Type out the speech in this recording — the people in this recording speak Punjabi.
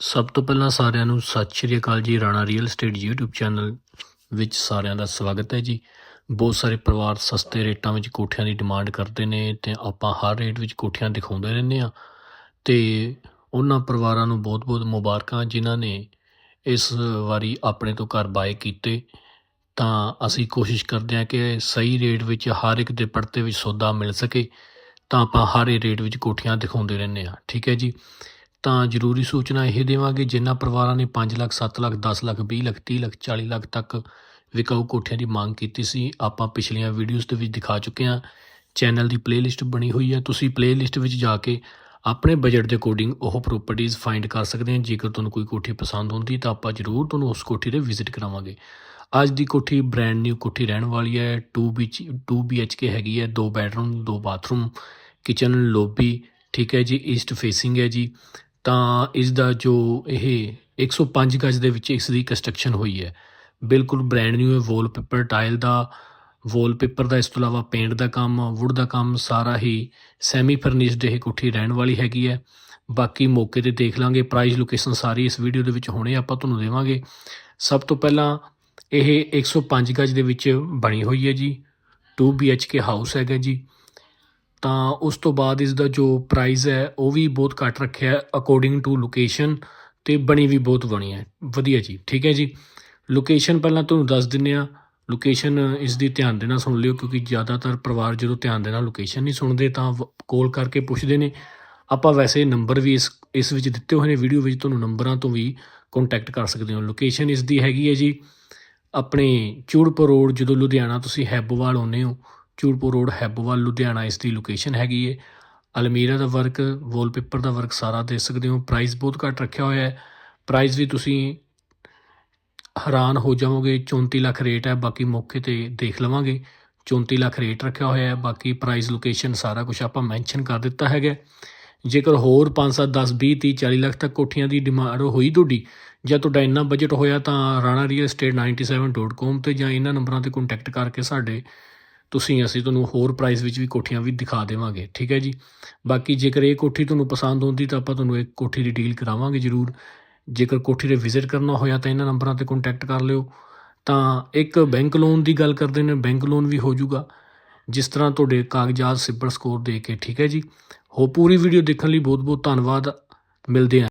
ਸਭ ਤੋਂ ਪਹਿਲਾਂ ਸਾਰਿਆਂ ਨੂੰ ਸਤਿ ਸ਼੍ਰੀ ਅਕਾਲ ਜੀ, Rana real estate YouTube channel ਵਿੱਚ ਸਾਰਿਆਂ ਦਾ ਸਵਾਗਤ ਹੈ ਜੀ। ਬਹੁਤ ਸਾਰੇ ਪਰਿਵਾਰ ਸਸਤੇ ਰੇਟਾਂ ਵਿੱਚ ਕੋਠਿਆਂ ਦੀ ਡਿਮਾਂਡ ਕਰਦੇ ਨੇ ਤੇ ਆਪਾਂ ਹਰ ਰੇਟ ਵਿੱਚ ਕੋਠੀਆਂ ਦਿਖਾਉਂਦੇ ਰਹਿੰਦੇ ਆ ਤੇ ਉਹਨਾਂ ਪਰਿਵਾਰਾਂ ਨੂੰ ਬਹੁਤ-ਬਹੁਤ ਮੁਬਾਰਕਾਂ ਜਿਨ੍ਹਾਂ ਨੇ ਇਸ ਵਾਰੀ ਆਪਣੇ ਤੋਂ ਘਰ ਬਾਏ ਕੀਤੇ। ਤਾਂ ਅਸੀਂ ਕੋਸ਼ਿਸ਼ ਕਰਦੇ ਹਾਂ ਕਿ ਸਹੀ ਰੇਟ ਵਿੱਚ ਹਰ ਇੱਕ ਦੇ ਪਰਤੇ ਵਿੱਚ ਸੌਦਾ ਮਿਲ ਸਕੇ। ਤਾਂ ਆਪਾਂ ਹਰ ਰੇਟ ਵਿੱਚ ਕੋਠੀਆਂ ਦਿਖਾਉਂਦੇ ਰਹਿੰਦੇ ਆ ਠੀਕ ਹੈ ਜੀ। ਤਾਂ ਜ਼ਰੂਰੀ ਸੂਚਨਾ ਇਹ ਦੇਵਾਂਗੇ, ਜਿਨ੍ਹਾਂ ਪਰਿਵਾਰਾਂ ਨੇ 5 ਲੱਖ 7 ਲੱਖ 10 ਲੱਖ 20 ਲੱਖ 30 ਲੱਖ 40 ਲੱਖ ਤੱਕ ਵਿਕਾਊ ਕੋਠੀਆਂ ਦੀ ਮੰਗ ਕੀਤੀ ਸੀ। ਆਪਾਂ ਪਿਛਲੀਆਂ ਵੀਡੀਓਜ਼ ਦੇ ਵਿੱਚ ਦਿਖਾ ਚੁੱਕੇ ਹਾਂ। ਚੈਨਲ ਦੀ ਪਲੇਲਿਸਟ ਬਣੀ ਹੋਈ ਹੈ। ਤੁਸੀਂ ਪਲੇਲਿਸਟ ਵਿੱਚ ਜਾ ਕੇ ਆਪਣੇ ਬਜਟ ਦੇ ਅਕੋਰਡਿੰਗ ਉਹ ਪ੍ਰਾਪਰਟੀਆਂ ਫਾਈਂਡ ਕਰ ਸਕਦੇ ਹੋ। ਜੇਕਰ ਤੁਹਾਨੂੰ ਕੋਈ ਕੋਠੀ ਪਸੰਦ ਹੁੰਦੀ, ਤਾਂ ਆਪਾਂ ਜ਼ਰੂਰ ਤੁਹਾਨੂੰ ਉਸ ਕੋਠੀ ਤੇ ਵਿਜ਼ਿਟ ਕਰਾਵਾਂਗੇ। ਅੱਜ ਦੀ ਕੋਠੀ ਬ੍ਰੈਂਡ ਨਿਊ ਕੋਠੀ ਰਹਿਣ ਵਾਲੀ ਹੈ। 2 ਬੀਚ 2 BHK ਹੈਗੀ ਹੈ। ਦੋ ਬੈਡਰੂਮ ਦੋ ਬਾਥਰੂਮ ਕਿਚਨ ਲੋਬੀ ਠੀਕ ਹੈ ਜੀ। ਈਸਟ ਫੇਸਿੰਗ ਹੈ ਜੀ। ਤਾਂ ਇਸ ਦਾ ਜੋ ਇਹ 105 ਗਜ ਦੇ ਵਿੱਚ ਇਸ ਦੀ ਕੰਸਟਰਕਸ਼ਨ ਹੋਈ ਹੈ। ਬਿਲਕੁਲ ਬ੍ਰੈਂਡ ਨਿਊ ਹੈ ਵਾਲਪੇਪਰ ਟਾਈਲ ਦਾ ਵਾਲਪੇਪਰ ਦਾ ਇਸ ਤੋਂ ਇਲਾਵਾ ਪੇਂਟ ਦਾ ਕੰਮ ਵੁੱਡ ਦਾ ਕੰਮ, ਸਾਰਾ ਹੀ ਸੈਮੀ ਫਰਨਿਸ਼ਡ ਇਹ ਕੋਠੀ ਰਹਿਣ ਵਾਲੀ ਹੈਗੀ ਹੈ। ਬਾਕੀ ਮੌਕੇ ਤੇ ਦੇਖ ਲਾਂਗੇ ਪ੍ਰਾਈਸ ਲੋਕੇਸ਼ਨ ਸਾਰੀ ਇਸ ਵੀਡੀਓ ਦੇ ਵਿੱਚ ਹੁਣੇ ਆਪਾਂ ਤੁਹਾਨੂੰ ਦੇਵਾਂਗੇ। ਸਭ ਤੋਂ ਪਹਿਲਾਂ ਇਹ 105 ਗਜ ਦੇ ਵਿੱਚ ਬਣੀ ਹੋਈ ਹੈ ਜੀ। 2 BHK ਹਾਊਸ ਹੈਗਾ ਜੀ। ਤਾਂ ਉਸ ਤੋਂ ਬਾਅਦ ਇਸ ਦਾ ਜੋ ਪ੍ਰਾਈਸ ਹੈ, ਉਹ ਵੀ ਬਹੁਤ ਘੱਟ ਰੱਖਿਆ ਹੈ ਅਕੋਰਡਿੰਗ ਟੂ ਲੋਕੇਸ਼ਨ ਤੇ ਬਣੀ ਵੀ ਬਹੁਤ ਬਣੀ ਹੈ। ਵਧੀਆ ਜੀ, ਠੀਕ ਹੈ ਜੀ। ਲੋਕੇਸ਼ਨ ਪਹਿਲਾਂ ਤੁਹਾਨੂੰ ਦੱਸ ਦਿੰਨੇ ਆ ਲੋਕੇਸ਼ਨ ਇਸ ਦੀ ਧਿਆਨ ਦੇਣਾ ਸੁਣ ਲਿਓ, ਕਿਉਂਕਿ ਜ਼ਿਆਦਾਤਰ ਪਰਿਵਾਰ ਜਦੋਂ ਧਿਆਨ ਦੇਣਾ ਲੋਕੇਸ਼ਨ ਨਹੀਂ ਸੁਣਦੇ, ਤਾਂ ਕਾਲ ਕਰਕੇ ਪੁੱਛਦੇ ਨੇ। ਆਪਾਂ ਵੈਸੇ ਨੰਬਰ ਵੀ ਇਸ ਇਸ ਵਿੱਚ ਦਿੱਤੇ ਹੋਏ ਨੇ ਵੀਡੀਓ ਵਿੱਚ ਤੁਹਾਨੂੰ ਨੰਬਰਾਂ ਤੋਂ ਵੀ ਕੰਟੈਕਟ ਕਰ ਸਕਦੇ ਹੋ। ਲੋਕੇਸ਼ਨ ਇਸ ਦੀ ਹੈਗੀ ਹੈ ਜੀ, ਆਪਣੇ ਚੂੜਪੁਰ ਰੋਡ ਜਦੋਂ ਲੁਧਿਆਣਾ ਤੁਸੀਂ ਹੈਬੋਵਾਲ ਆਉਂਦੇ ਹੋ ਚੂੜਪੁਰ ਰੋਡ ਹੈਬੋਵਾਲ ਲੁਧਿਆਣਾ ਇਸ ਦੀ ਲੋਕੇਸ਼ਨ ਹੈਗੀ ਹੈ ਅਲਮੀਰਾ ਦਾ ਵਰਕ ਵਾਲਪੇਪਰ ਦਾ ਵਰਕ ਸਾਰਾ ਦੇ ਸਕਦੇ ਹੋ। ਪ੍ਰਾਈਸ ਬਹੁਤ ਘੱਟ ਰੱਖਿਆ ਹੋਇਆ ਹੈ। ਪ੍ਰਾਈਸ ਵੀ ਤੁਸੀਂ ਹੈਰਾਨ ਹੋ ਜਾਵੋਗੇ 34 ਲੱਖ ਰੇਟ ਹੈ, ਬਾਕੀ ਮੌਕੇ ਤੇ ਦੇਖ ਲਵਾਂਗੇ। 34 ਲੱਖ ਰੇਟ ਰੱਖਿਆ ਹੋਇਆ ਹੈ, ਬਾਕੀ ਪ੍ਰਾਈਸ ਲੋਕੇਸ਼ਨ ਸਾਰਾ ਕੁਝ ਆਪਾਂ ਮੈਂਸ਼ਨ ਕਰ ਦਿੱਤਾ ਹੈਗਾ ਜੇਕਰ ਹੋਰ 5 7 10 20 30 40 ਲੱਖ ਤੱਕ ਕੋਠੀਆਂ ਦੀ ਡਿਮਾਂਡ ਹੋਈ ਤੁਹਾਡੀ, ਜਾਂ ਤੁਹਾਡਾ ਇੰਨਾ ਬਜਟ ਹੋਇਆ ਤਾਂ ਰਾਣਾ ਰੀਅਲ estate 97.com ਤੇ ਜਾਂ ਇਹਨਾਂ ਨੰਬਰਾਂ ਤੇ ਕੰਟੈਕਟ ਕਰਕੇ ਸਾਡੇ ਤੁਸੀਂ ਅਸੀਂ ਤੁਹਾਨੂੰ ਹੋਰ ਪ੍ਰਾਈਸ ਵਿੱਚ ਵੀ ਕੋਠੀਆਂ ਵੀ ਦਿਖਾ ਦੇਵਾਂਗੇ, ਠੀਕ ਹੈ ਜੀ? ਬਾਕੀ ਜੇਕਰ ਇਹ ਕੋਠੀ ਤੁਹਾਨੂੰ ਪਸੰਦ ਆਉਂਦੀ ਤਾਂ ਆਪਾਂ ਤੁਹਾਨੂੰ ਇੱਕ ਕੋਠੀ ਦੀ ਡੀਲ ਕਰਾਵਾਂਗੇ ਜ਼ਰੂਰ। ਜੇਕਰ ਕੋਠੀ ਦੇ ਵਿਜ਼ਿਟ ਕਰਨਾ ਹੋਇਆ ਤਾਂ ਇਹਨਾਂ ਨੰਬਰਾਂ ਤੇ ਕੰਟੈਕਟ ਕਰ ਲਿਓ। ਤਾਂ ਇੱਕ ਬੈਂਕ ਲੋਨ ਦੀ ਗੱਲ ਕਰਦੇ ਨੇ ਬੈਂਕ ਲੋਨ ਵੀ ਹੋ ਜਾਊਗਾ। ਜਿਸ ਤਰ੍ਹਾਂ ਤੁਹਾਡੇ ਕਾਗਜ਼ਾਤ, ਸਿਬਲ ਸਕੋਰ ਦੇ ਕੇ, ਠੀਕ ਹੈ ਜੀ? ਹੋ ਪੂਰੀ ਵੀਡੀਓ ਦੇਖਣ ਲਈ ਬਹੁਤ ਬਹੁਤ ਧੰਨਵਾਦ। ਮਿਲਦੇ ਹਾਂ।